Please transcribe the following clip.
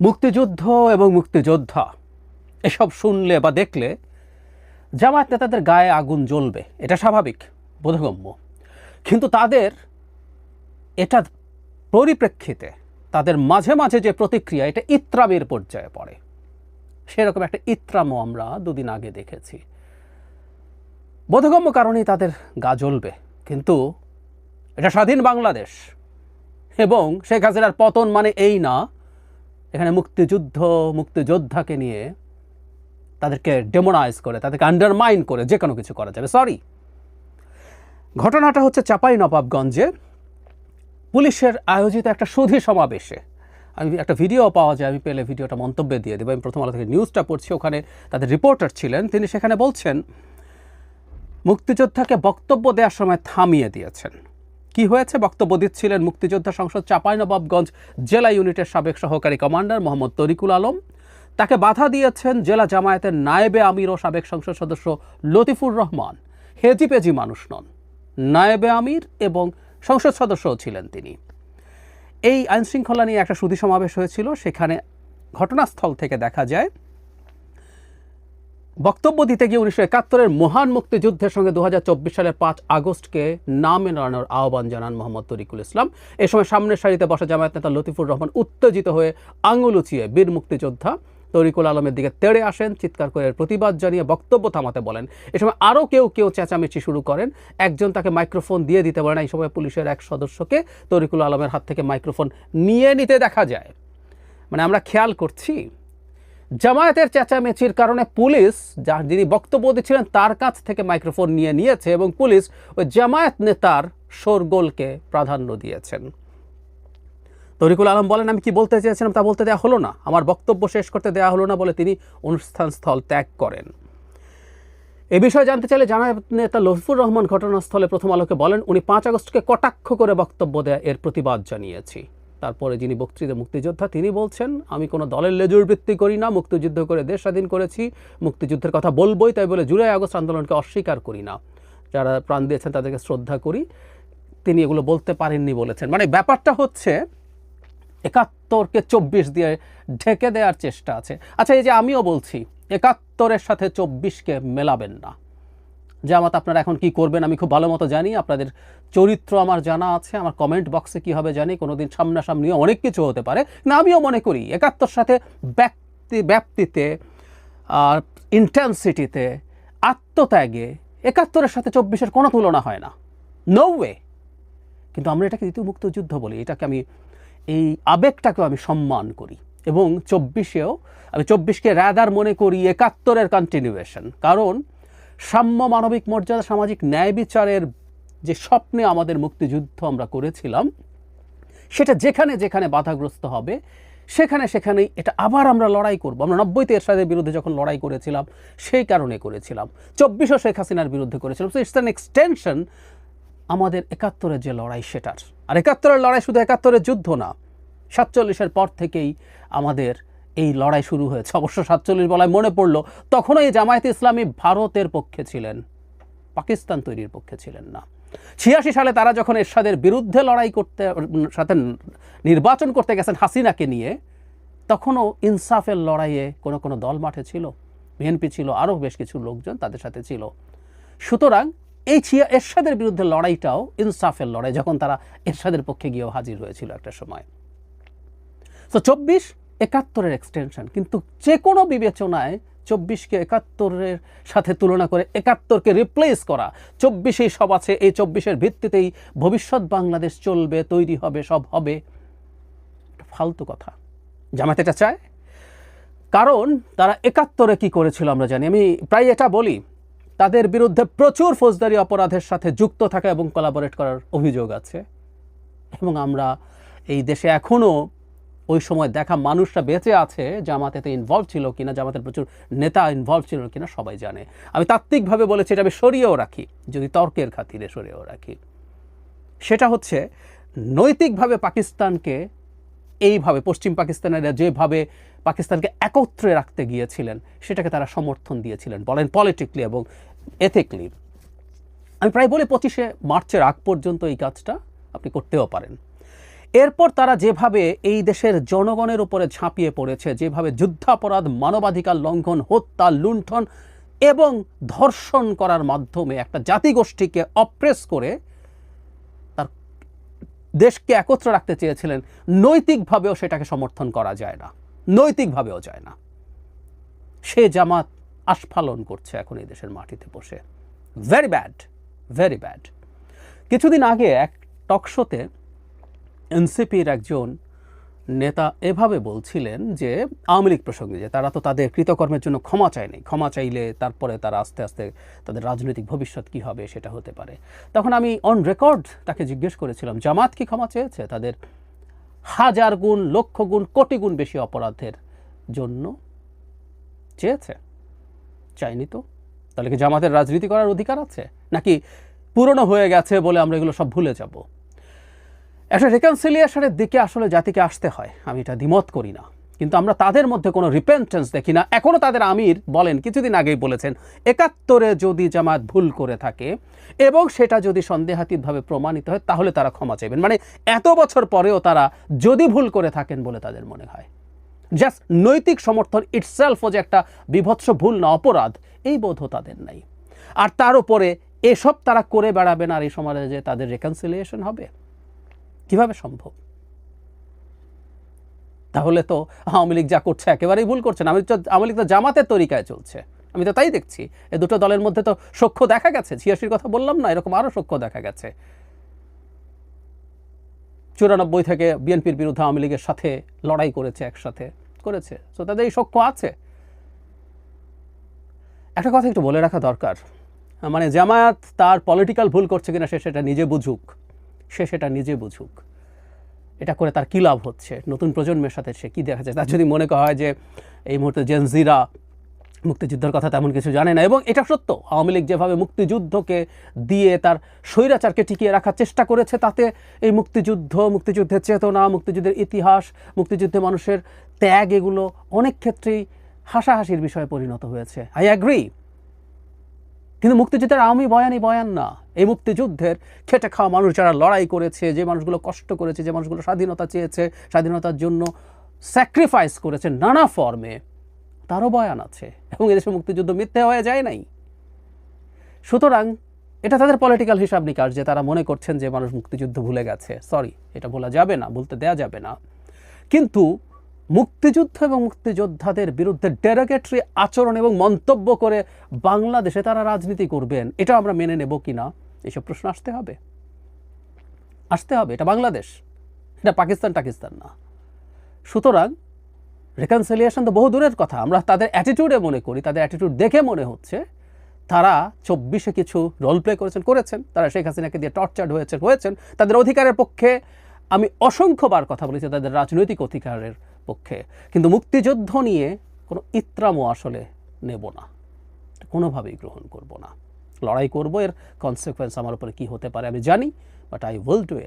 মুক্তিযুদ্ধ এবং মুক্তিযোদ্ধা, এসব শুনলে বা দেখলে জামায়াত নেতাদের গায়ে আগুন জ্বলবে, এটা স্বাভাবিক, বোধগম্য। কিন্তু তাদের এটা পরিপ্রেক্ষিতে, তাদের মাঝে মাঝে যে প্রতিক্রিয়া, এটা ইত্রামের পর্যায়ে পড়ে। সেরকম একটা ইত্রামও আমরা দুদিন আগে দেখেছি। বোধগম্য কারণেই তাদের গা জ্বলবে, কিন্তু এটা স্বাধীন বাংলাদেশ এবং শেখ হাসিনার পতন মানে এই না এখানে মুক্তিযুদ্ধ, মুক্তিযোদ্ধাকে নিয়ে তাদেরকে ডেমোনাইজ করে, তাদেরকে আন্ডারমাইন করে যে কোনো কিছু করা যাবে। সরি ঘটনাটা হচ্ছে চাপাই নবাবগঞ্জে পুলিশের আয়োজিত একটা সুধী সমাবেশে। আমি একটা ভিডিও পাওয়া যায়, আমি পেলে ভিডিওটা মন্তব্যে দিয়ে দেবো। আমি প্রথম আলো থেকে নিউজটা পড়ছি, ওখানে তাদের রিপোর্টার ছিলেন। তিনি সেখানে বলছেন, মুক্তিযোদ্ধাকে বক্তব্য দেওয়ার সময় থামিয়ে দিয়েছেন। কি হয়েছে? বক্তব্য দিচ্ছিলেন মুক্তিযোদ্ধা সংসদ চাঁপাইনবাবগঞ্জ জেলা ইউনিটের সাবেক সহকারী কমান্ডার মোহাম্মদ তরিকুল আলম। তাকে বাধা দিয়েছেন জেলা জামায়াতের নায়েবে আমির ও সাবেক সংসদ সদস্য লতিফুর রহমান। হেজিপেজি মানুষ নন, নায়েবে আমির এবং সংসদ সদস্যও ছিলেন তিনি। এই আইনশৃঙ্খলা নিয়ে একটা সুধী সমাবেশ হয়েছিল, সেখানে ঘটনাস্থল থেকে দেখা যায় বক্তব্য দিতে গিয়ে উনিশশো একাত্তরের মহান মুক্তিযুদ্ধের সঙ্গে দু সালের পাঁচ আগস্টকে নাম মেলানোর আহ্বান জানান মোহাম্মদ তরিকুল ইসলাম। এ সময় সামনের সারিতে বসা জামায়াত নেতা লতিফুর রহমান উত্তেজিত হয়ে আঙুল উঁচিয়ে বীর মুক্তিযোদ্ধা তরিকুল আলমের দিকে তেড়ে আসেন, চিৎকার করে প্রতিবাদ জানিয়ে বক্তব্য থামাতে বলেন। এ সময় আরও কেউ কেউ চেঁচামেচি শুরু করেন। একজন তাকে মাইক্রোফোন দিয়ে দিতে বলেন। এই সময় পুলিশের এক সদস্যকে তরিকুল আলমের হাত থেকে মাইক্রোফোন নিয়ে নিতে দেখা যায়। মানে আমরা খেয়াল করছি জামায়াতের চেঁচামেচির কারণে পুলিশ যার যিনি বক্তব্য দিচ্ছিলেন, তার কাছ থেকে মাইক্রোফোন নিয়ে নিয়েছে এবং পুলিশ ওই জামায়াত নেতার শোরগোলকে প্রাধান্য দিয়েছেন। তরিকুল আলম বলেন, আমি কি বলতে চেয়েছিলাম তা বলতে দেওয়া হলো না। আমার বক্তব্য শেষ করতে দেওয়া হলো না বলে তিনি অনুষ্ঠান স্থল ত্যাগ করেন। এ বিষয়ে জানতে চাইলে জামায়াত নেতা লফিফুর রহমান ঘটনাস্থলে প্রথম আলোকে বলেন, উনি পাঁচ আগস্টকে কটাক্ষ করে বক্তব্য দেয় এর প্রতিবাদ জানিয়েছি। তারপরে যিনি বক্তৃতা মুক্তিযোদ্ধা, তিনি বলছেন, আমি কোনো দলের লেজুর বৃত্তি করি না, মুক্তিযুদ্ধ করে দেশ স্বাধীন করেছি, মুক্তিযুদ্ধের কথা বলবই, তাই বলে জুলাই আগস্ট আন্দোলনকে অস্বীকার করি না। যারা প্রাণ দিয়েছেন, তাদেরকে শ্রদ্ধা করি। তিনি এগুলো বলতে পারেননি বলেছেন। মানে ব্যাপারটা হচ্ছে, একাত্তরকে চব্বিশ দিয়ে ঢেকে দেওয়ার চেষ্টা আছে। আচ্ছা এই যে আমিও বলছি, একাত্তরের সাথে চব্বিশকে মেলাবেন না। জামাত আপনারা এখন কি করবেন আমি খুব ভালো মতো জানি, আপনাদের চরিত্র আমার জানা আছে, আমার কমেন্ট বক্সে কি হবে জানি কোনো দিন সামনাসামনিও অনেক কিছু হতে পারে। না, আমিও মনে করি একাত্তর সাথে ব্যক্তি ব্যাপ্তিতে আর ইন্টেন্সিটিতে আত্মত্যাগে একাত্তরের সাথে চব্বিশের কোনো তুলনা হয় না। নো ওয়ে কিন্তু আমরা এটাকে দ্বিতীয় মুক্তযুদ্ধ বলি, এটাকে আমি, এই আবেগটাকেও আমি সম্মান করি। এবং চব্বিশেও, আমি চব্বিশকে রাদার মনে করি একাত্তরের কন্টিনিউয়েশন কারণ সাম্য মানবিক মর্যাদা, সামাজিক ন্যায় বিচারের যে স্বপ্নে আমাদের মুক্তিযুদ্ধ আমরা করেছিলাম, সেটা যেখানে যেখানে বাধাগ্রস্ত হবে, সেখানে সেখানেই এটা আবার আমরা লড়াই করব। আমরা নব্বইতে এরশাদের বিরুদ্ধে যখন লড়াই করেছিলাম, সেই কারণে করেছিলাম। চব্বিশও শেখ হাসিনার বিরুদ্ধে করেছিলাম। সো ইটস অ্যান এক্সটেনশন আমাদের একাত্তরের যে লড়াই, সেটার। আর একাত্তরের লড়াই শুধু একাত্তরের যুদ্ধ না, সাতচল্লিশের পর থেকেই আমাদের এই লড়াই শুরু হয়েছে। অবশ্য সাতচল্লিশ বলায় মনে পড়ল, তখনও এই জামায়াত ইসলামী ভারতের পক্ষে ছিলেন। পাকিস্তান তৈরির পক্ষে ছিলেন না। ছিয়াশি সালে তারা যখন এরশাদের বিরুদ্ধে লড়াই করতে, সাথে নির্বাচন করতে গেছেন হাসিনাকে নিয়ে, তখনও ইনসাফের লড়াইয়ে কোনো কোনো দল মাঠে ছিল। বিএনপি ছিল, আরও বেশ কিছু লোকজন তাদের সাথে ছিল। সুতরাং এই ছিয়া, এরশাদের বিরুদ্ধে লড়াইটাও ইনসাফের লড়াই, যখন তারা এরশাদের পক্ষে গিয়েও হাজির হয়েছিল একটা সময়। তো চব্বিশ একাত্তরের এক্সটেনশন কিন্তু যে কোনো বিবেচনায় চব্বিশকে একাত্তরের সাথে তুলনা করে একাত্তরকে রিপ্লেস করা, চব্বিশেই সব আছে, এই চব্বিশের ভিত্তিতেই ভবিষ্যৎ বাংলাদেশ চলবে, তৈরি হবে, সব হবে। ফালতু কথা। জামাত এটা চায়। কারণ তারা একাত্তরে কি করেছিল আমরা জানি। আমি প্রায় এটা বলি, তাদের বিরুদ্ধে প্রচুর ফৌজদারি অপরাধের সাথে যুক্ত থাকা এবং কোলাবোরেট করার অভিযোগ আছে। এবং আমরা এই দেশে এখনও ওই সময় দেখা মানুষরা বেঁচে আছে জামাতেতে ইনভলভ ছিল কিনা, জামাতের প্রচুর নেতা ইনভলভ ছিল কিনা সবাই জানে। আমি তাত্ত্বিকভাবে বলেছি এটা আমি সরিয়েও রাখি, যদি তর্কের খাতিরে সরিয়েও রাখি। সেটা হচ্ছে, নৈতিকভাবে পাকিস্তানকে এইভাবে, পশ্চিম পাকিস্তানেরা যেভাবে পাকিস্তানকে একত্রে রাখতে গিয়েছিলেন, সেটাকে তারা সমর্থন দিয়েছিলেন, বলেন পলিটিকলি এবং এথিকলি আমি প্রায় বলি পঁচিশে মার্চের আগ পর্যন্ত এই কাজটা আপনি করতেও পারেন। এরপর তারা যেভাবে এই দেশের জনগণের উপরে ঝাঁপিয়ে পড়েছে, যেভাবে যুদ্ধাপরাধ, মানবাধিকার লঙ্ঘন, হত্যা, লুণ্ঠন এবং ধর্ষণ করার মাধ্যমে একটা জাতিগোষ্ঠীকে অপ্রেস করে তার দেশকে একত্র রাখতে চেয়েছিলেন, নৈতিকভাবেও সেটাকে সমর্থন করা যায় না। নৈতিকভাবেও যায় না। সে জামাত আস্ফালন করছে এখন এই দেশের মাটিতে বসে। ভেরি ব্যাড ভেরি ব্যাড কিছুদিন আগে এক টকশোতে এনসিপির একজন নেতা এভাবে বলছিলেন যে আওয়ামী লীগ প্রসঙ্গে যে তারা তো তাদের কৃতকর্মের জন্য ক্ষমা চায়নি। ক্ষমা চাইলে তারপরে তারা আস্তে আস্তে তাদের রাজনৈতিক ভবিষ্যৎ কি হবে সেটা হতে পারে। তখন আমি অন রেকর্ড তাকে জিজ্ঞেস করেছিলাম, জামাত কি ক্ষমা চেয়েছে তাদের হাজার গুণ, লক্ষ গুণ, কোটি গুণ বেশি অপরাধের জন্য? চেয়েছে? চাইনি তো। তাহলে কি জামাতের রাজনীতি করার অধিকার আছে? নাকি পুরনো হয়ে গেছে বলে আমরা এগুলো সব ভুলে যাব? একটা রেকনসিলিয়েশনের দিকে আসলে জাতিকে আসতে হয়। আমি এটা দ্বিমত করি না। কিন্তু আমরা তাদের মধ্যে কোনো রিপেন্টেন্স দেখি না। এখনও তাদের আমির বলেন, কিছুদিন আগেই বলেছেন, একাত্তরে যদি জামাত ভুল করে থাকে এবং সেটা যদি সন্দেহাতীতভাবে প্রমাণিত হয়, তাহলে তারা ক্ষমা চাইবেন। মানে এত বছর পরেও তারা যদি ভুল করে থাকেন বলে তাদের মনে হয়। জাস্ট নৈতিক সমর্থন ইটসেলফও যে একটা বিভৎস ভুল না, অপরাধ, এই বোধও তাদের নাই। আর তার উপরে এসব তারা করে বেড়াবেন আর এই সমাজে যে তাদের রেকনসিলিয়েশন হবে। কীভাবে সম্ভব? তাহলে তো আওয়ামী লীগ যা করছে একেবারেই ভুল করছে না। আওয়ামী লীগ তো জামাতের তরিকায় চলছে। আমি তো তাই দেখছি। এ দুটো দলের মধ্যে তো সখ্য দেখা গেছে। ছিয়াশির কথা বললাম না, এরকম আরও সখ্য দেখা গেছে। চুরানব্বই থেকে বিএনপির বিরুদ্ধে আওয়ামী লীগের সাথে লড়াই করেছে, একসাথে করেছে। তো তাদের এই সখ্য আছে। একটা কথা একটু বলে রাখা দরকার। মানে জামায়াত তার পলিটিক্যাল ভুল করছে কিনা সে সেটা নিজে বুঝুক। সে সেটা নিজে বুঝুক। এটা করে তার কী লাভ হচ্ছে? নতুন প্রজন্মের সাথে সে কী দেখা যায়? তার যদি মনে করা হয় যে এই মুহূর্তে জেনজিরা মুক্তিযুদ্ধের কথা তেমন কিছু জানে না এবং এটা সত্য, আওয়ামী লীগ যেভাবে মুক্তিযুদ্ধকে দিয়ে তার স্বৈরাচারকে টিকিয়ে রাখার চেষ্টা করেছে, তাতে এই মুক্তিযুদ্ধ, মুক্তিযুদ্ধের চেতনা, মুক্তিযুদ্ধের ইতিহাস, মুক্তিযুদ্ধে মানুষের ত্যাগ, এগুলো অনেক ক্ষেত্রেই হাসাহাসির বিষয়ে পরিণত হয়েছে। আই অ্যাগ্রি কিন্তু মুক্তিযুদ্ধের আওয়ামী বয়ানই বয়ান না। এই মুক্তিযুদ্ধের খেটে খাওয়া মানুষ যারা লড়াই করেছে, যে মানুষগুলো কষ্ট করেছে, যে মানুষগুলো স্বাধীনতা চেয়েছে, স্বাধীনতার জন্য স্যাক্রিফাইস করেছে নানা ফর্মে তারও বয়ান আছে। এবং এদেশে মুক্তিযুদ্ধ মিথ্যে হয়ে যায় নাই। সুতরাং এটা তাদের পলিটিক্যাল হিসাব নিকাশ, যে তারা মনে করছেন যে মানুষ মুক্তিযুদ্ধ ভুলে গেছে। সরি এটা বলা যাবে না, বলতে দেয়া যাবে না। কিন্তু মুক্তিযুদ্ধ এবং মুক্তিযোদ্ধাদের বিরুদ্ধে ডেরোগেটরি আচরণ এবং মন্তব্য করে বাংলাদেশে তারা রাজনীতি করবেন, এটা আমরা মেনে নেব কি না এইসব প্রশ্ন আসতে হবে। আসতে হবে, এটা বাংলাদেশ। এটা পাকিস্তান, টাকিস্তান না। সুতরাং রেকনসিলিয়েশন তো বহু দূরের কথা। আমরা তাদের অ্যাটিটিউডে মনে করি, তাদের অ্যাটিটিউড দেখে মনে হচ্ছে। তারা চব্বিশে কিছু রোল প্লে করেছেন করেছেন। তারা শেখ হাসিনাকে দিয়ে টর্চার্ড হয়েছেন হয়েছেন। তাদের অধিকারের পক্ষে আমি অসংখ্যবার কথা বলেছি তাদের রাজনৈতিক অধিকারের পক্ষে, কিন্তু মুক্তিযুদ্ধ নিয়ে কোনো ইত্রামও আসলে নেব না। কোনোভাবেই গ্রহণ করব না। লড়াই করব, এর কনসিকুয়েন্স আমার উপরে কী হতে পারে আমি জানি but I will do it